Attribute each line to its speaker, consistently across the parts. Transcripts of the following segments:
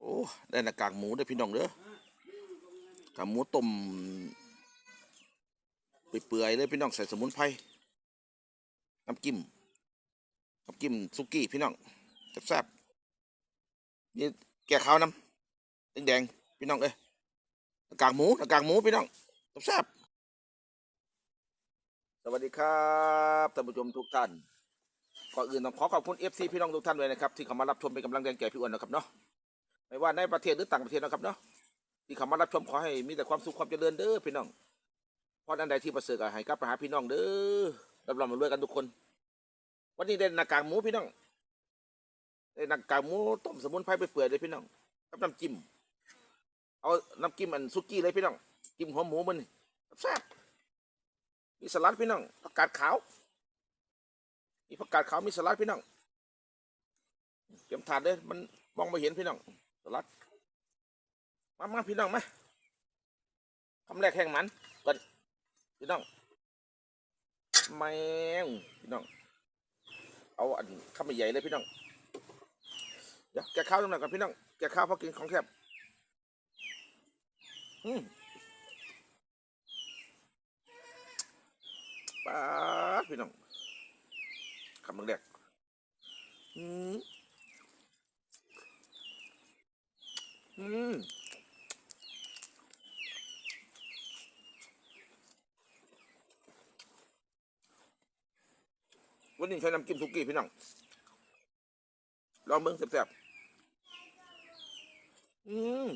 Speaker 1: โอ้ได้หน้ากากหมูเด้พี่น้องเด้อกากหมูต้มเปื่อยๆเลยพี่น้องใส่สมุนไพรน้ำจิ้มน้ำจิ้มซุกี้พี่น้องแซ่บๆนี่แก่ข้าวน้ำแดงๆพี่น้องเอ้ยหน้ากากหมูหน้ากากหมูพี่น้องแซ่บสวัสดีครับท่านผู้ชมทุกท่านก่อนอื่นต้องขอขอบคุณ FC พี่น้องทุกท่านเลยนะครับ ที่เข้ามารับชมเป็นกำลังใจแก่พี่อ้วนนะครับเนาะ ไม่ว่าในประเทศหรือต่างประเทศนะครับเนาะที่เขามารับชมขอให้มีแต่ความสุขความเจริญเด้อพี่น้องเพราะอันใดที่ประเสริฐก็ให้กลับไปหาพี่น้องเด้อรับรองมารวยกันทุกคน วันนี้ได้หน้ากากหมูพี่น้องได้หน้ากากหมูต้มสมุนไพรไปเปื่อยเลยพี่น้องกับน้ำจิ้มเอาน้ำจิ้มอันซุกี้เลยพี่น้องจิ้มหัวหมูมันแซ่บมีสลัดพี่น้องผักกาดขาวมีผักกาดขาวมีสลัดพี่น้องเตรียมถาดเลยมันมองไม่เห็นพี่น้อง ลัดมามาพี่น้องมาคำแรกแข่งมันก่อนพี่น้องแมงพี่น้อง เอาอันคำใหญ่เลยพี่น้อง เดี๋ยวแกข้าวตรงไหนก่อนพี่น้อง แกข้าวเพอกินของแคบอืมป้าพี่น้องคำแรกอืม อืมวันนี้ใช้น้ำจิ้มสุกี้พี่น้องลองเบิ้งแซ่บๆอืม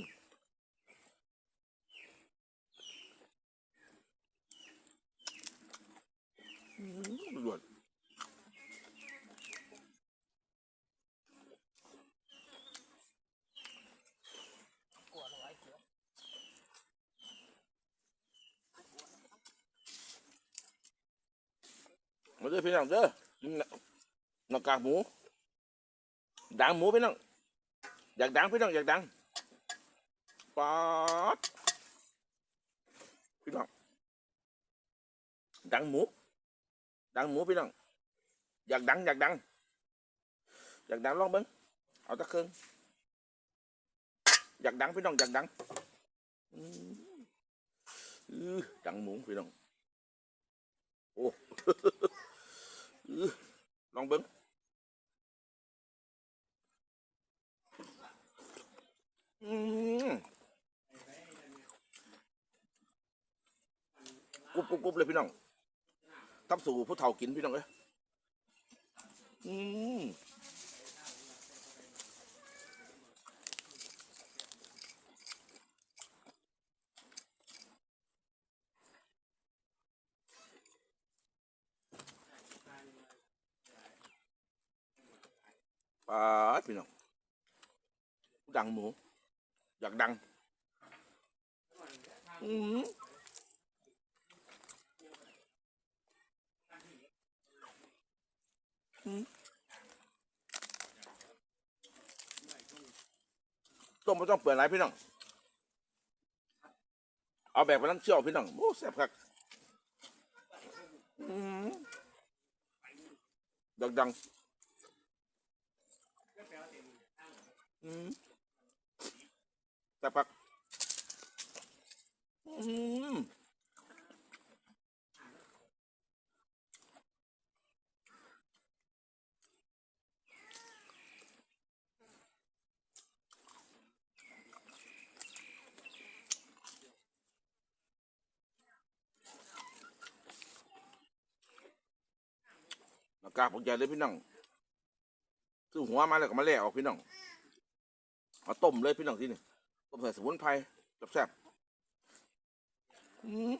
Speaker 1: อืมรวด เด้อพี่น้องเด้อนหน้ากากหมูดังหมูพี่น้องอยากดังพี่น้องอยากดังป๊าดพี่น้องดังหมูดังหมูพี่น้องอยากดังอยากดังอยากดังลองเบิ้งเอาตะเครื่องอยากดังพี่น้องอยากดังดังหมูพี่น้องโอ้ ลองเบิ้งอืมกรุบกรุบกรุบเลยพี่น้องทับสู่ผู้เฒ่ากินพี่น้องเอ้ยอืม ปลาพี่น้องดังหมู อยากดังอืมต้มไม่ต้องเปลือยไรพี่น้อง เอาแบบไปนั้นเชี่ยวพี่น้องโอ้แซ่บคักอืมดังดัง อืมแซ่บคักอืมหน้ากากผมใหญ่เลยพี่น้องคือหัวมาแล้วก็มาแล่ออกพี่น้อง เอาต้มเลยพี่น้องที่นี่ต้มใส่สมุนไพรแซ่บอืม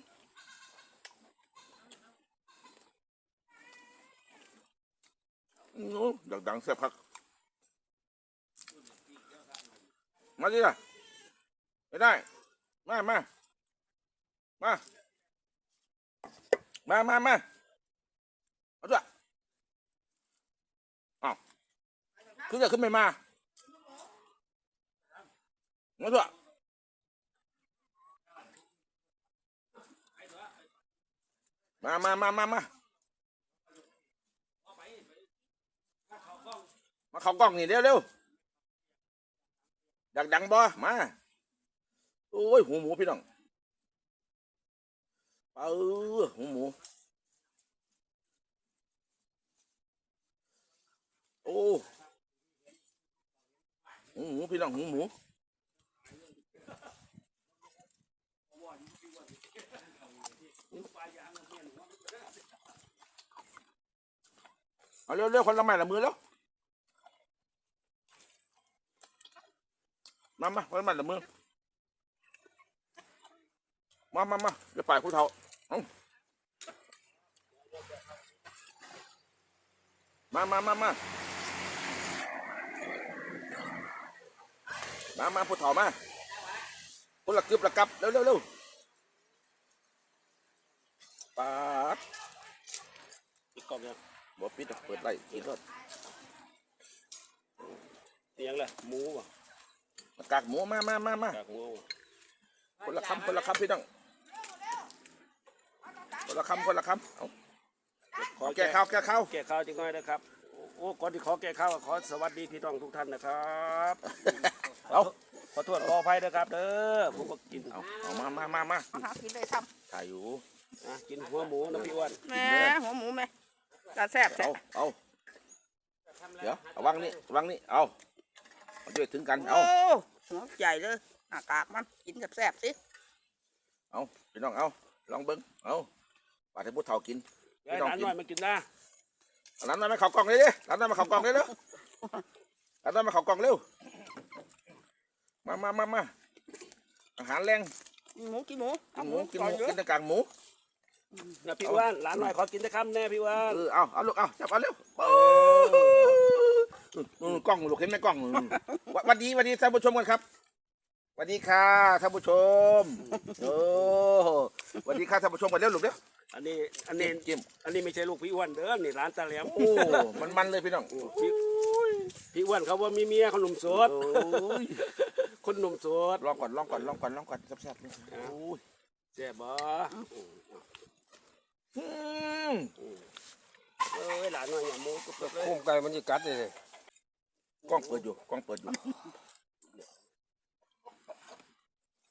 Speaker 1: โอ้ดังดังแซ่บครับมาดิล่ะไม่ได้ มามามามามามาเอาด้วยอ้าวขึ้นจะขึ้นไม่มา มาด้วยมามามามามามาเข้ากล้องนี่เร็วเร็วอยากดังบ่มาโอ้ยหูหมูพี่น้องเออหูหมู โอ้หูหมูพี่น้องหูหมู เอาเร็วๆคนละไม้ละมือแล้วมามาคนละไม้ละมือมามามาเดี๋ยวไปผู้เฒ่าอามามามามามามาผู้เฒ่ามาคนละกึบละกับเร็วเร็วเร็วปาด
Speaker 2: ปิดกล่องยัง
Speaker 1: บ่ปิดอะเปิดไล่ปิดรถ
Speaker 2: เตียงละหมูว่ะ
Speaker 1: กากหมูมามามามา
Speaker 2: จากหมูว่ะ
Speaker 1: คนละคำคนละคำพี่น้องคนละคำคนละคำเอา
Speaker 2: ขอ
Speaker 1: แก้ข้าวแก้ข้าว
Speaker 2: แก้ข้าวจังหน่อยนะครับ โอ้ก่อนที่ขอแก้ข้าวขอสวัสดีพี่น้องทุกท่านนะครับ
Speaker 1: เอา
Speaker 2: ขอโทษขออภัยนะครับเด้อผมก็กิน
Speaker 1: เอาเอามามามามา
Speaker 3: มาหากินเลยท
Speaker 1: ถ่ายอยู่
Speaker 2: นะกินหัวหมูนะพี่อ้วนำ
Speaker 3: แม่หัวหมูแม่ กระแซบแซ่
Speaker 1: เอา
Speaker 3: บ
Speaker 1: เอาเดี๋ยวเอาวางนี่วางนี่เอาเอาด้วยถึงกัน
Speaker 3: โอ้
Speaker 1: เอา
Speaker 3: หัวใหญ่เลยหน้ากากมันกินกับแซ่บสิ
Speaker 1: เอาพี่น้องเอาลองเบิ้งเอาปาดให้ผู้เฒ่ากิน
Speaker 2: ยายหลานหน่อยมากินนะ
Speaker 1: เอาน้ำน้ำมาเข่ากล่องเลยดิน้ำน้ำมาเข่ากล่องเลยเร็วน้ำน้ำมาเข่ากล่องเร็ว มามามามาอาหารแรง
Speaker 3: กินหมูกินหมู
Speaker 1: กินหมูกินห
Speaker 3: ก่อ
Speaker 1: มู
Speaker 3: เยอะ
Speaker 1: กินแต่กลางหมู
Speaker 2: นะพี่อ้วนหลานหน่อยขอกินได้คำแน่พี่อ้วน
Speaker 1: เออเอาเอาลูกเอาจับเอาเร็ว
Speaker 2: เออ
Speaker 1: อืมกล้องลูกเห็นไหมกล้องอืมวะวันดีวันดีท่านผู้ชมกันครับสวัสดีค่ะท่านผู้ชมโอ้สวัสดีค่ะท่านผู้ชมกันเร็วลูกเร็ว
Speaker 2: อันนี้อันนี้
Speaker 1: จิ้ม
Speaker 2: อันนี้ไม่ใช่ลูกพี่อ้วนเด้อนี่หลานตาแหลม
Speaker 1: โอ้มันมันเลยพี่น้อง
Speaker 2: พี่พี่อ้วนเขาว่ามีเมียเขาหนุ่มโสด
Speaker 1: โอ้ย
Speaker 2: คนหนุ่มโสด
Speaker 1: ลองก่อนลองก่อนลองก่อนลองก่อนแซ่บๆนี่โอ้ย
Speaker 2: แซ่บบ่
Speaker 1: อืม
Speaker 2: เอ้ยหลานหน่อยอย่าโม้ก็เปิดเลย
Speaker 4: โคมไก่มันจะกัดเลย
Speaker 1: กล้องเปิดอยู่กล้องเปิดอยู่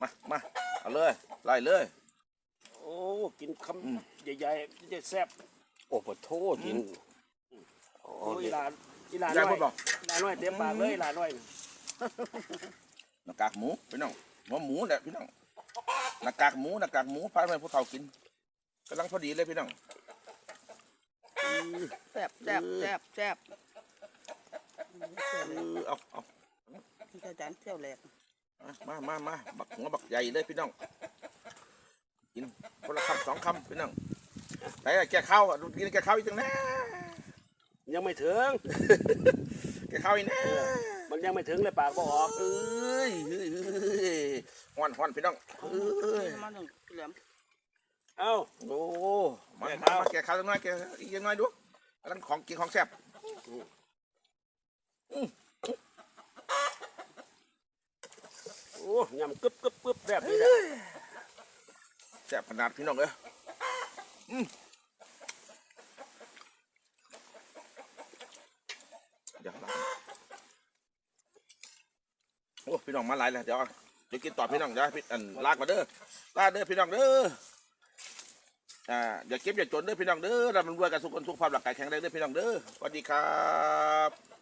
Speaker 1: มามาเอาเลยไล่เลย
Speaker 2: โอ้กินค
Speaker 1: อืมำ
Speaker 2: ใหญ่ๆจะแซ่บ
Speaker 4: โอ้ปะโทษกิน
Speaker 2: โอ้ยหลานอีหลาน
Speaker 1: ยาย
Speaker 2: น้อ
Speaker 1: พู
Speaker 2: ย
Speaker 1: ดบอก
Speaker 2: หลานน้อยเต็มปากเลยหลานน้อย
Speaker 1: หน้ากากหมูพี่น้องหัวหมูแหละพี่น้องหน้ากากหมูหน้ากากหมูพาไปพวกเขากิน กำลังพอดีเลยพี่น้อง
Speaker 3: แซ่บแซ่บแซ่บแซ่บ
Speaker 1: เออเอาเอา
Speaker 3: เจ้าจานเที่ยวแหลก
Speaker 1: มามามาบักหัวบักใหญ่เลยพี่น้องกินคนละคำสองคำพี่น้องไหนอะแกะข้าวอะดูกินแกะข้าวอีกจังนะ
Speaker 2: ยังไม่ถึง
Speaker 1: แกะข้าวอีกนะ
Speaker 2: มันยังไม่ถึงเลยปากบ่ออก
Speaker 1: เอ้ยเฮ้ยเฮ้ยฮ้อนฮ้อนพี่น้องเอ้ย
Speaker 3: มาหนึ่งเหลี่ยม
Speaker 2: เอ้า
Speaker 1: โอ้มา
Speaker 2: แกะ
Speaker 1: มา
Speaker 2: ข้าว
Speaker 1: มาแกะข้าวจังน้อยแกะอีกจังน้อยดูกำลังของกินของแซ่บ
Speaker 2: โอ้ยำกึบกึบกึบแบบนี้แหละ
Speaker 1: แซ่บขนาดพี่น้องเอ้ยอืมเดี๋ยวลาโอ้พี่น้องมาหลายแล้วเดี๋ยวเดี๋ยวกินต่อพี่น้องเดี๋ยวให้พี่อันลากมาเด้อลาเด้อพี่น้องเด้อ อ่าอย่าเก็บอย่าจนเด้อพี่น้องเด้อเรามันรวยกันสุขคนสุขภาพหลักกายแข็งแรงเด้อพี่น้องเด้อสวัสดีครับ